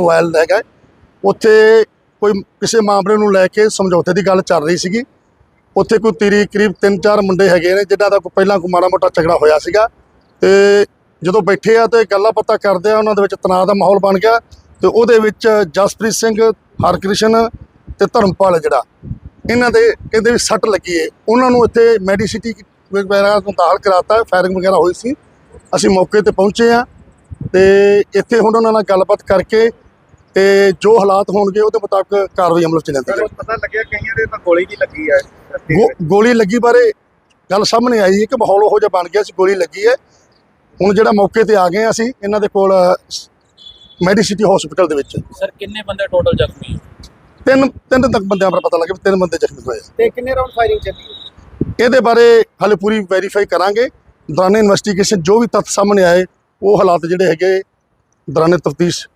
Mobile ਲੈ ਉੱਥੇ ਕੋਈ ਕਿਸੇ ਮਾਮਲੇ ਨੂੰ ਲੈ ਕੇ ਸਮਝੌਤੇ ਦੀ ਗੱਲ ਚੱਲ ਰਹੀ ਸੀਗੀ। ਉੱਥੇ ਕੋਈ ਤੀਰੀ ਕਰੀਬ 3-4 ਮੁੰਡੇ ਹੈਗੇ ਨੇ, ਜਿਨ੍ਹਾਂ ਦਾ ਕੋਈ ਪਹਿਲਾਂ ਕੋਈ ਮਾੜਾ ਮੋਟਾ ਝਗੜਾ ਹੋਇਆ ਸੀਗਾ। ਤੇ ਜਦੋਂ ਬੈਠੇ ਆ ਤੇ ਗੱਲਾਂ ਪਤਾ ਕਰਦੇ ਆ, ਉਹਨਾਂ ਦੇ ਵਿੱਚ ਤਣਾਅ ਦਾ ਮਾਹੌਲ ਬਣ ਗਿਆ। ਤੇ ਉਹਦੇ ਵਿੱਚ ਜਸਪ੍ਰੀਤ ਸਿੰਘ, ਹਰਕ੍ਰਿਸ਼ਨ ਤੇ ਧਰਮਪਾਲ ਜਿਹੜਾ, ਇਹਨਾਂ ਦੇ ਕਹਿੰਦੇ ਵੀ ਸੱਟ ਲੱਗੀ ਏ। ਉਹਨਾਂ ਨੂੰ ਇੱਥੇ ਮੈਡੀਸਿਟੀ ਵਗੈਰਾ ਤੋਂ ਦਾਖਲ ਕਰਾਤਾ, ਫਾਇਰਿੰਗ ਵਗੈਰਾ ਹੋਈ ਸੀ। ਅਸੀਂ ਮੌਕੇ ਤੇ ਪਹੁੰਚੇ ਆ ਤੇ ਇੱਥੇ ਹੁਣ ਉਹਨਾਂ ਨਾਲ ਗੱਲਬਾਤ ਕਰਕੇ ਤੇ ਜੋ ਹਾਲਾਤ ਹੋਣਗੇ ਉਹਦੇ ਮੁਤਾਬਕ ਕਾਰਵਾਈ ਅਮਲ ਚ ਲੈਂਦੀ ਜਾਵੇਗੀ ਪਤਾ ਲੱਗਿਆ ਕਈਆਂ ਦੇ ਤਾਂ ਗੋਲੀ ਵੀ ਲੱਗੀ ਹੈ। ਗੋ-। ਗੋਲੀ ਲੱਗੀ ਬਾਰੇ ਗੱਲ ਸਾਹਮਣੇ ਆਈ ਹੈ ਕਿ ਮਾਹੌਲ ਉਹੋ ਜਿਹਾ ਬਣ ਗਿਆ ਸੀ ਗੋਲੀ ਲੱਗੀ ਹੈ। ਹੁਣ ਜਿਹੜਾ ਮੌਕੇ ਤੇ ਆ ਗਏ ਹਾਂ ਅਸੀਂ ਇਹਨਾਂ ਦੇ ਕੋਲ ਮੈਡੀਸਿਟੀ ਹਸਪੀਟਲ ਦੇ ਵਿੱਚ। ਸਰ ਕਿੰਨੇ ਬੰਦੇ ਟੋਟਲ ਜ਼ਖਮੀ ਤਿੰਨ ਤਿੰਨ ਤੱਕ ਬੰਦਿਆਂ ਬਾਰੇ ਪਤਾ ਲੱਗਿਆ ਵੀ ਤਿੰਨ ਬੰਦੇ ਜ਼ਖਮੀ ਹੋਏ ਆ। ਤੇ ਕਿੰਨੇ ਰਾਉਂਡ ਫਾਇਰਿੰਗ ਚੱਲੀ ਇਹਦੇ ਬਾਰੇ ਹਾਲੇ ਪੂਰੀ ਵੈਰੀਫਾਈ ਕਰਾਂਗੇ। ਦੌਰਾਨੇ ਇਨਵੈਸਟੀਗੇਸ਼ਨ ਜੋ ਵੀ ਤੱਥ ਸਾਹਮਣੇ ਆਏ ਉਹ ਹਾਲਾਤ ਜਿਹੜੇ ਹੈਗੇ ਦੌਰਾਨੇ ਤਫਤੀਸ਼